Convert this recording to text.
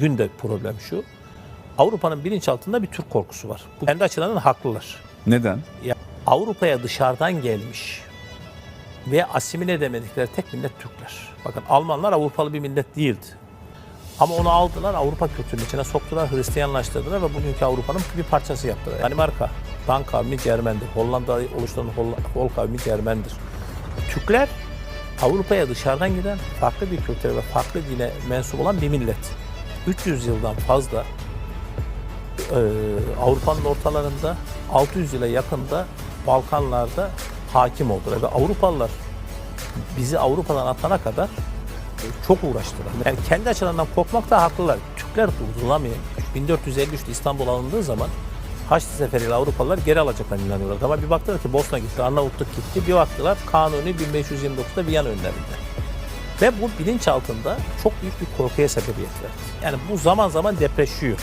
Bugün de problem şu. Avrupa'nın bilinçaltında bir Türk korkusu var. Bu kendi açılarından haklılar. Neden? Ya, Avrupa'ya dışarıdan gelmiş ve asimile edemedikleri tek millet Türkler. Bakın Almanlar Avrupalı bir millet değildi. Ama onu aldılar, Avrupa kültürünün içine soktular, Hristiyanlaştırdılar ve bugünkü Avrupa'nın bir parçası yaptılar. Danimarka, Dan kavmi Cermendir. Hollanda oluşturan Hol- kavmi Cermendir. Türkler Avrupa'ya dışarıdan giden farklı bir kültüre ve farklı dine mensup olan bir millet. 300 yıldan fazla e, Avrupa'nın ortalarında 600 yıla yakında Balkanlarda hakim oldular ve Avrupalılar bizi Avrupa'dan atana kadar çok uğraştılar. Yani kendi açılarından korkmakta haklılar. Türkler durdurulamıyor. 1453'te İstanbul alındığı zaman Haçlı Seferi'yle Avrupalılar geri alacaklarına inanıyorlar. Ama bir baktılar ki Bosna gitti, Arnavutluk gitti. Bir baktılar Kanuni 1529'da Viyana önlerinde. Ve bu bilinç altında çok büyük bir korkuya sebebiyet verdi. Yani bu zaman zaman depreşiyor.